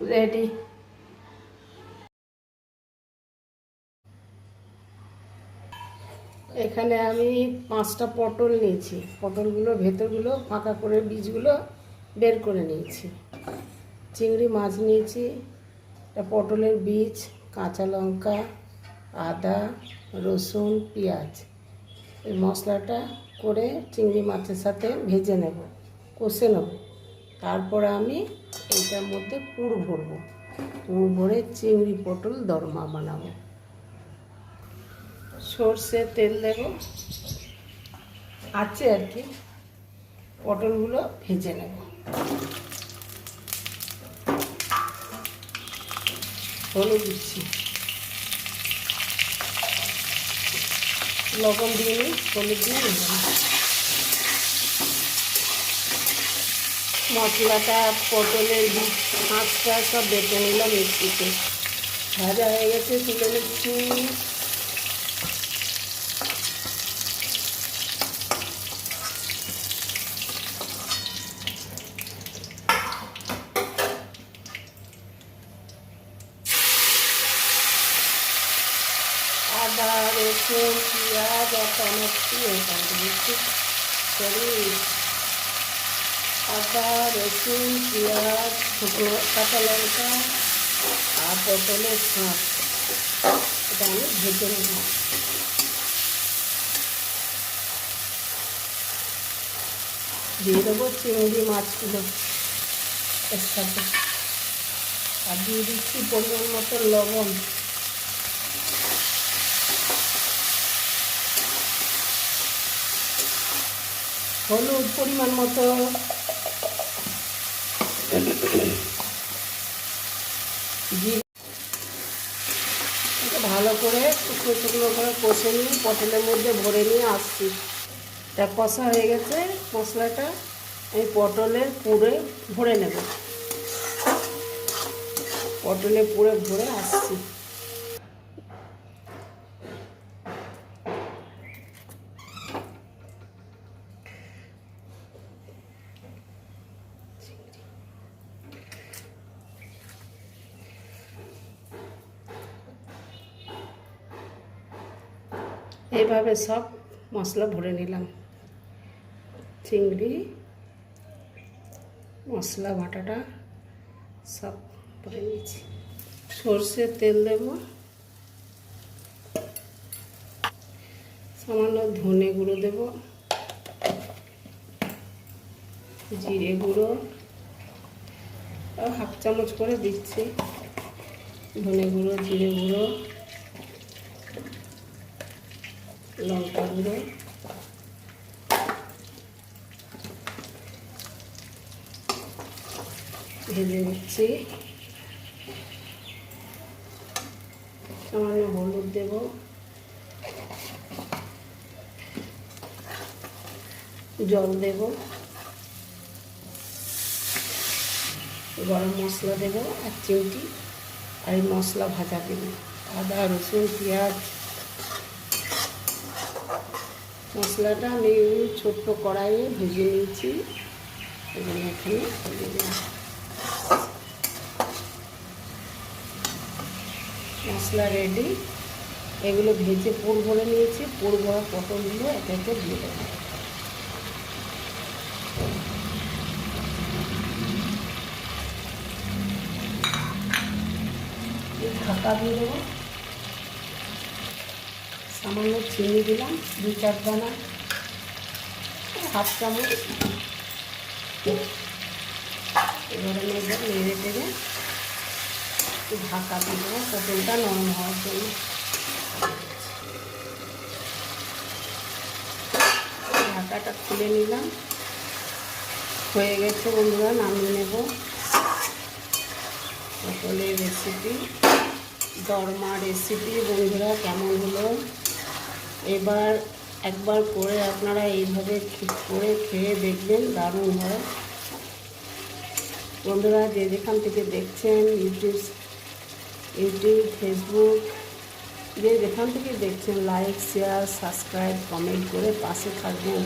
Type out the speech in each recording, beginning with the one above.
Ready. এখানে আমি পাঁচটা পটল নিয়েছি। পটলগুলো, ভেতরগুলো, ফাঁকা করে বীজগুলো বের করে নিয়েছি। চিংড়ি মাছ নিয়েছি পটলের বীজ, কাঁচা লঙ্কা, আদা, রসুন, পেঁয়াজ। এই মশলাটা করে চিংড়ি মাছের সাথে ভেজে নেব, কষে নেব। তারপরে আমি এইটার মধ্যে পুর ভরবো। পুর ভরে চিংড়ি পটল দরমা বানাবো। সর্ষে তেল দেব। আছে আর কি। পটলগুলো ভেজে নেব। হলুদ দিচ্ছি। লবণ দিয়ে নিই, হলুদ দিয়ে মশলাটা, পটলের মাছটা সব বেটে নিলাম মিক্সিতে। ভাজা হয়ে গেছে, তুলে নিচ্ছি। আদা, রসুন, পেঁয়াজ আর টমেটো এখান দিচ্ছি। সরি আদা রসুন পেঁয়াজ, শুকনো কাঁচা লঙ্কা আর পটলের শাঁস এটা আমি ভেজে নেব। দিয়ে দেবো চিংড়ি মাছগুলো এর সাথে। আর দিয়ে দিচ্ছি পরিমাণ মতো লবণ। হলুদ পরিমাণ মতো ভালো করে টুকরো টুকরো করে কষে নিয়ে, পটলের মধ্যে ভরে নিয়ে আসছি। তা কষা হয়ে গেছে, মশলাটা এই পটলের পুরে ভরে নেব। পটলে পুরে ভরে আসছি। এইভাবে সব মশলা ভরে নিলাম। চিংড়ি, মশলা, বাটাটা সব ভরে নিয়েছি। সর্ষের তেল দেব। সামান্য ধনে গুঁড়ো দেব। জিরে গুঁড়ো। হাফ চামচ করে দিচ্ছি। ধনে গুঁড়ো, জিরে গুঁড়ো। লঙ্কা গুঁড়ো। ভেজে নিচ্ছি। সামান্য হলুদ দেব। জল দেব। গরম মশলা দেব এক চিমটি আর এই মশলা ভাজা দেব। আদা, রসুন, পেঁয়াজ। মশলাটা আমি ছোট্ট কড়াইয়ে ভেজে নিয়েছি। এবং এখানে মশলা রেডি এগুলো ভেজে পুর ভরে নিয়েছি। পুর ভরা পটলগুলো একে একে দিয়ে দেবো। ঢাকা দিয়ে দেবো। সামান্য চিনি দিলাম দু চার দানা, হাফ চামচ। এবারে নেবে নেড়ে টেড়ে ঢাকা দিয়ে দেবো পটলটা নরম হওয়ার জন্য। ঢাকাটা খুলে নিলাম। হয়ে গেছে বন্ধুরা, নামিয়ে নেব। পটলের রেসিপি দরমা রেসিপি বন্ধুরা কেমন হলো? এবার একবার করে আপনারা এইভাবে করে খেয়ে দেখবেন, দারুণ হয়। বন্ধুরা, যে যেখান থেকে দেখছেন, ইউটিউব ইউটিউব, ফেসবুক, যে যেখান থেকে দেখছেন, লাইক, শেয়ার, সাবস্ক্রাইব, কমেন্ট করে পাশে থাকবেন।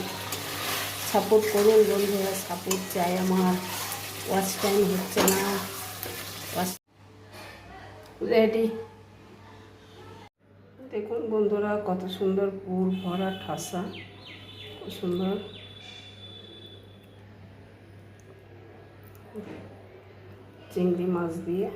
সাপোর্ট করুন বন্ধুরা, সাপোর্ট চাই আমার। ওয়াচ টাইম হচ্ছে না। রেডি। দেখুন বন্ধুরা কত সুন্দর পুর ভরা ঠাসা খুব সুন্দর। চিংড়ি মাছ দিয়ে